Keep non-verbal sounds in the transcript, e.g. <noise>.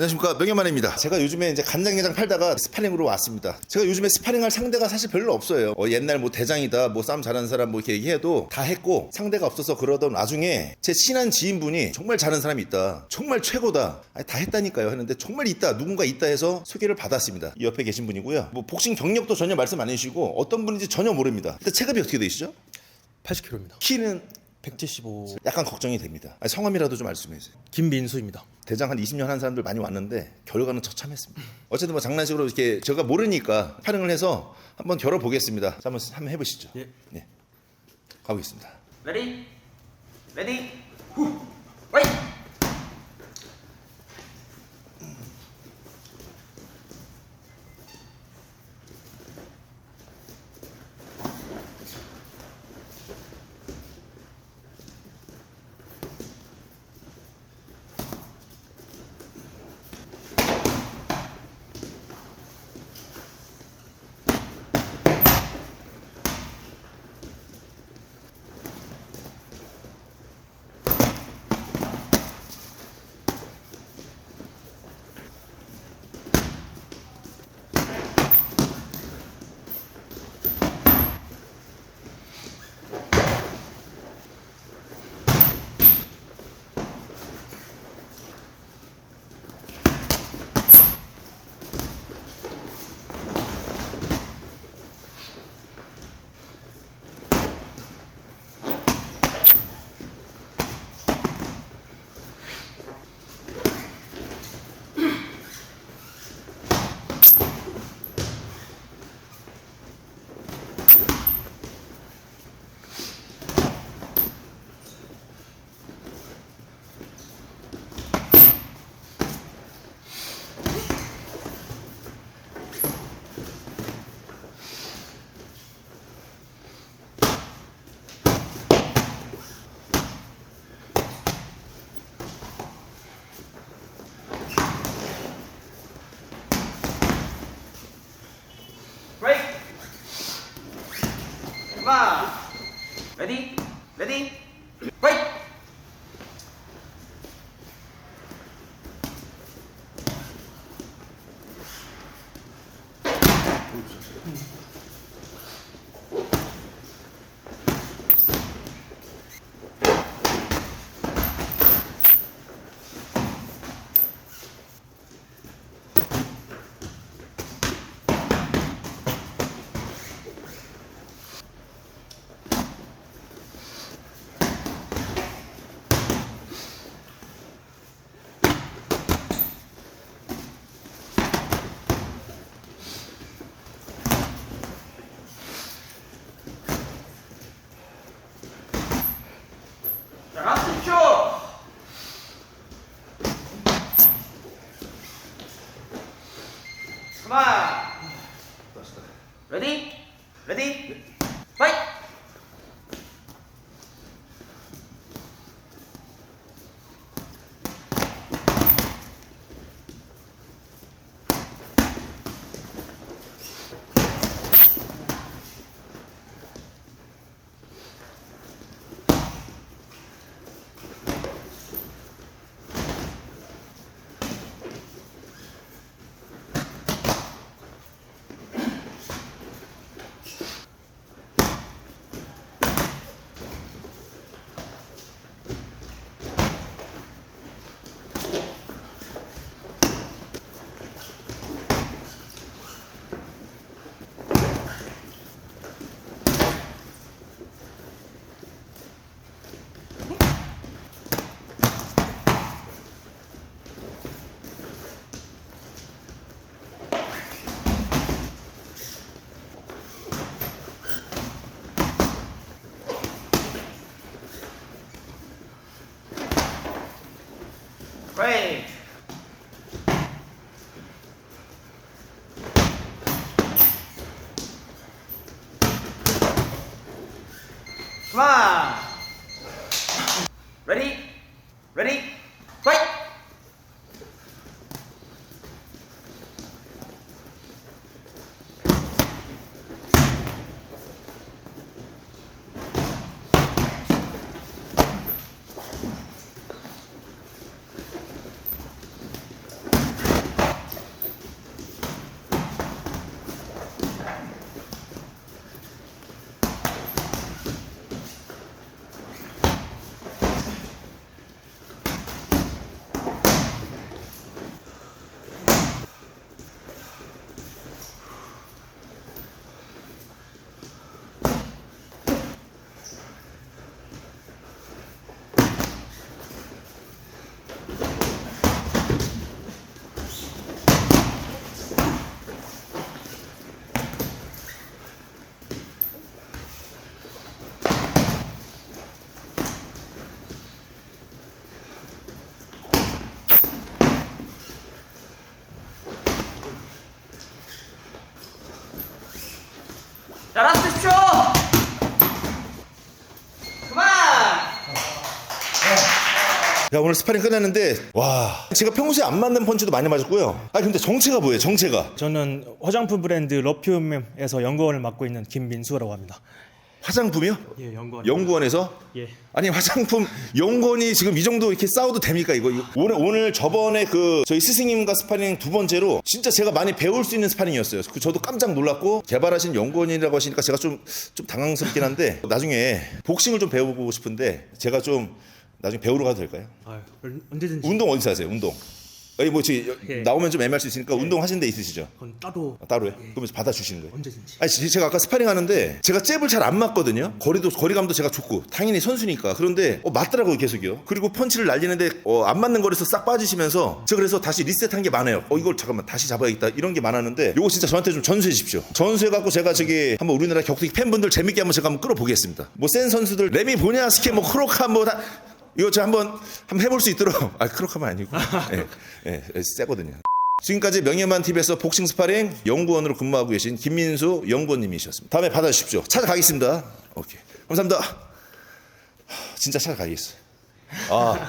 안녕하십니까 명예만입니다. 제가 요즘에 이제 간장게장 팔다가 스파링으로 왔습니다. 제가 요즘에 스파링할 상대가 사실 별로 없어요. 어, 옛날 뭐 대장이다, 뭐 싸움 잘하는 사람 뭐 이렇게 얘기해도 다 했고 상대가 없어서 그러던 와중에 제 친한 지인분이 정말 잘하는 사람이 있다, 정말 최고다, 아니, 다 했다니까요 했는데 정말 있다, 누군가 있다 해서 소개를 받았습니다. 이 옆에 계신 분이고요. 뭐 복싱 경력도 전혀 말씀 안 해주시고 어떤 분인지 전혀 모릅니다. 근데 체급이 어떻게 되시죠? 80kg입니다. 키는 175 약간 걱정이 됩니다. 아니, 성함이라도 좀 말씀해 주세요. 김민수입니다. 대장 한 20년 한 사람들 많이 왔는데 결과는 처참했습니다. 어쨌든 뭐 장난식으로 이렇게 제가 모르니까 촬영을 해서 한번 겨뤄 보겠습니다. 자, 한번 한번 해보시죠. 예. 네. 가보겠습니다. 레디 레디 후 와이 Five. Ready? Ready? 컴온 레디 레디 파이트 자, 라스트 10초! 그만! 야 오늘 스파링 끝났는데 와 제가 평소에 안 맞는 펀치도 많이 맞았고요 아 근데 정체가 뭐예요 정체가 저는 화장품 브랜드 러퓸에서 연구원을 맡고 있는 김민수라고 합니다. 화장품이요? 예, 연구원. 연구원에서 예. 아니 화장품 연구원이 지금 이 정도 이렇게 싸워도 됩니까 이거, 이거? 오늘 오늘 저번에 그 저희 스승님과 스파링 두 번째로 진짜 제가 많이 배울 수 있는 스파링이었어요. 그 저도 깜짝 놀랐고 개발하신 연구원이라고 하시니까 제가 좀 좀 당황스럽긴 한데 <laughs> 나중에 복싱을 좀 배워보고 싶은데 제가 좀 나중에 배우러 가도 될까요? 아, 언제든지 운동 어디서 하세요? 운동? 여기 뭐 지, 예. 나오면 좀 애매할 수 있으니까 운동 하시는 데 있으시죠? 그건 따로 아, 따로요? 그러면 받아주시는 거예요? 언제든지. 아니 지- 제가 아까 스파링 하는데 제가 잽을 잘 안 맞거든요. 거리도 거리감도 제가 좋고 당연히 선수니까 그런데 어, 맞더라고요 계속요. 그리고 펀치를 날리는데 어, 안 맞는 거리에서 싹 빠지시면서 제가 그래서 다시 리셋한 게 많아요. 어 이걸 잠깐만 다시 잡아야겠다 이런 게 많았는데 요거 진짜 저한테 좀 전수해 주십시오. 전수해 갖고 제가 저기 한번 우리나라 격투기 팬분들 재밌게 한번 제가 한번 끌어보겠습니다. 뭐 센 선수들 레미 보냐 스케 뭐 크로카 뭐다 이거 제가 한번 한번 해볼 수 있도록 <laughs> 아 크로카만 아니고 예, 예, 예, 세거든요. 지금까지 명예만 TV에서 복싱 스파링 연구원으로 근무하고 계신 김민수 연구원님이셨습니다. 다음에 받아주십시오. 찾아가겠습니다. 오케이. 감사합니다. 하, 진짜 찾아가겠어요. 아,